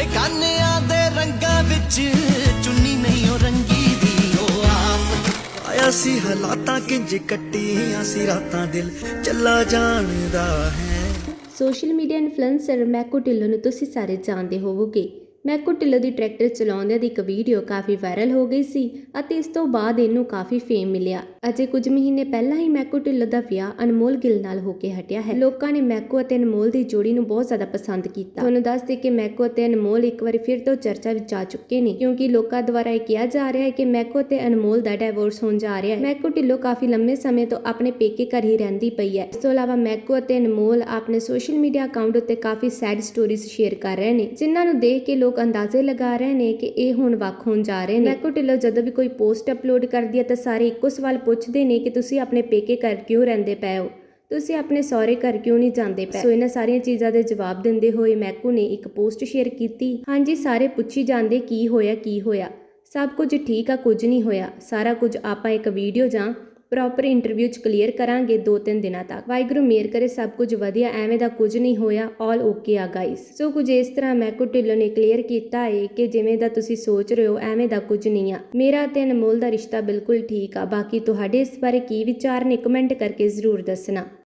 ਬੇਗਾਨਿਆਂ ਦੇ ਰੰਗਾਂ ਵਿੱਚ ਚੁੰਨੀ ਨਹੀਂ ਉਹ ਰੰਗੀ ਦੀ, ਉਹ ਆਪ। ਆਇਆ ਸੀ ਹਾਲਾਤਾਂ ਕਿੰਜ ਕੱਟੀਆਂ ਸੀ ਰਾਤਾਂ ਦਿਲ, ਚੱਲਾ ਜਾਣਦਾ ਹੈ। ਸੋਸ਼ਲ ਮੀਡੀਆ ਇਨਫਲੂਐਂਸਰ ਮੈਕੋ ਢਿੱਲੋਂ ਨੂੰ ਤੁਸੀਂ ਸਾਰੇ ਜਾਣਦੇ ਹੋਵੋਗੇ। ਮੈਕੋ ਢਿੱਲੋਂ ਦੀ ਟਰੈਕਟਰ ਚਲਾਉਂਦਿਆਂ ਦੀ ਇੱਕ ਵੀਡੀਓ ਕਾਫੀ ਵਾਇਰਲ ਹੋ ਗਈ ਸੀ ਅਤੇ ਇਸ ਤੋਂ ਬਾਅਦ ਇਹਨੂੰ ਕਾਫੀ ਫੇਮ ਮਿਲਿਆ। ਅਜੇ ਕੁਝ ਮਹੀਨੇ ਪਹਿਲਾਂ ਹੀ ਮੈਕੋ ਢਿੱਲੋਂ ਦਾ ਵਿਆਹ ਅਨਮੋਲ ਗਿੱਲ ਨਾਲ ਹੋ ਕੇ ਹਟਿਆ ਹੈ। ਲੋਕਾਂ ਨੇ ਮੈਕੋ ਅਤੇ ਅਨਮੋਲ ਦੀ ਜੋੜੀ ਨੂੰ ਬਹੁਤ ਜ਼ਿਆਦਾ ਪਸੰਦ ਕੀਤਾ। ਤੁਹਾਨੂੰ ਦੱਸ ਦੇ ਕਿ ਮੈਕੋ ਅਤੇ ਅਨਮੋਲ ਇੱਕ ਵਾਰੀ ਫਿਰ ਤੋਂ ਚਰਚਾ ਵਿੱਚ ਆ ਚੁੱਕੇ ਨੇ, ਕਿਉਂਕਿ ਲੋਕਾਂ ਦੁਆਰਾ ਇਹ ਕਿਹਾ ਜਾ ਰਿਹਾ ਹੈ ਕਿ ਮੈਕੋ ਅਤੇ ਅਨਮੋਲ ਦਾ ਡਿਵੋਰਸ ਹੋਣ ਜਾ ਰਿਹਾ ਹੈ। ਮੈਕੋ ਢਿੱਲੋਂ ਕਾਫੀ ਲੰਮੇ ਸਮੇਂ ਤੋਂ ਆਪਣੇ ਪੇਕੇ ਘਰ ਹੀ ਰਹਿੰਦੀ ਪਈ ਹੈ। ਇਸ ਤੋਂ ਇਲਾਵਾ ਮੈਕੋ ਅਤੇ ਅਨਮੋਲ ਆਪਣੇ ਸੋਸ਼ਲ ਮੀਡੀਆ ਅਕਾਊਂਟ ਉੱਤੇ ਕਾਫੀ ਸੈਡ ਸਟੋਰੀਜ਼ ਸ਼ੇਅਰ ਕਰ ਰਹੇ ਨੇ, ਜਿਨ੍ਹਾਂ ਨੂੰ ਦੇਖ ਕੇ ਲੋਕ ਅੰਦਾਜ਼ੇ ਲਗਾ ਰਹੇ ਨੇ ਕਿ ਇਹ ਹੁਣ ਵੱਖ ਹੋਣ ਜਾ ਰਹੇ ਨੇ। ਮੈਕੋ ਢਿੱਲੋਂ ਜਦੋਂ ਵੀ ਕੋਈ ਪੋਸਟ ਅਪਲੋਡ ਕਰਦੀ ਹੈ ਤਾਂ ਸਾਰੇ ਇੱਕੋ ਸਵਾਲ ਪੁੱਛਦੇ ਨੇ ਕਿ ਤੁਸੀਂ ਆਪਣੇ ਪੇਕੇ ਘਰ ਕਿਉਂ ਰਹਿੰਦੇ ਪਏ ਹੋ? ਤੁਸੀਂ ਆਪਣੇ ਸਹੁਰੇ ਘਰ ਕਿਉਂ ਨਹੀਂ ਜਾਂਦੇ ਪਏ? ਸੋ ਇਹਨਾਂ ਸਾਰੀਆਂ ਚੀਜ਼ਾਂ ਦੇ ਜਵਾਬ ਦਿੰਦੇ ਹੋਏ ਮੈਕੂ ਨੇ ਇੱਕ ਪੋਸਟ ਸ਼ੇਅਰ ਕੀਤੀ। ਹਾਂਜੀ, ਸਾਰੇ ਪੁੱਛੀ ਜਾਂਦੇ ਕੀ ਹੋਇਆ ਕੀ ਹੋਇਆ? ਸਭ ਕੁਝ ਠੀਕ ਆ, ਕੁਝ ਨਹੀਂ ਹੋਇਆ। ਸਾਰਾ ਕੁਝ ਆਪਾਂ ਇੱਕ ਵੀਡੀਓ ਜਾਂ ਪ੍ਰੋਪਰ ਇੰਟਰਵਿਊ ਚ ਕਲੀਅਰ ਕਰਾਂਗੇ 2-3 ਦਿਨਾਂ ਤੱਕ। ਵਾਹਿਗੁਰੂ ਮੇਰ ਕਰੇ, ਸਭ ਕੁਝ ਵਧੀਆ, ਐਵੇਂ ਦਾ ਕੁਝ ਨਹੀਂ ਹੋਇਆ ਆਲ ਓਕੇ ਆ ਗਾਇਸ ਸੋ ਕੁਝ ਇਸ ਤਰ੍ਹਾਂ ਮੈਕੂ ਢਿੱਲੋਂ ਨੇ ਕਲੀਅਰ ਕੀਤਾ ਹੈ ਕਿ ਜਿਵੇਂ ਦਾ ਤੁਸੀਂ ਸੋਚ ਰਹੇ ਹੋ, ਐਵੇਂ ਦਾ ਕੁਝ ਨਹੀਂ ਆ। ਮੇਰਾ ਤੇ ਅਨਮੋਲ ਦਾ ਰਿਸ਼ਤਾ ਬਿਲਕੁਲ ਠੀਕ ਆ, ਬਾਕੀ ਤੁਹਾਡੇ ਇਸ ਬਾਰੇ ਕੀ ਵਿਚਾਰ ਨੇ ਕਮੈਂਟ ਕਰਕੇ ਜ਼ਰੂਰ ਦੱਸਣਾ।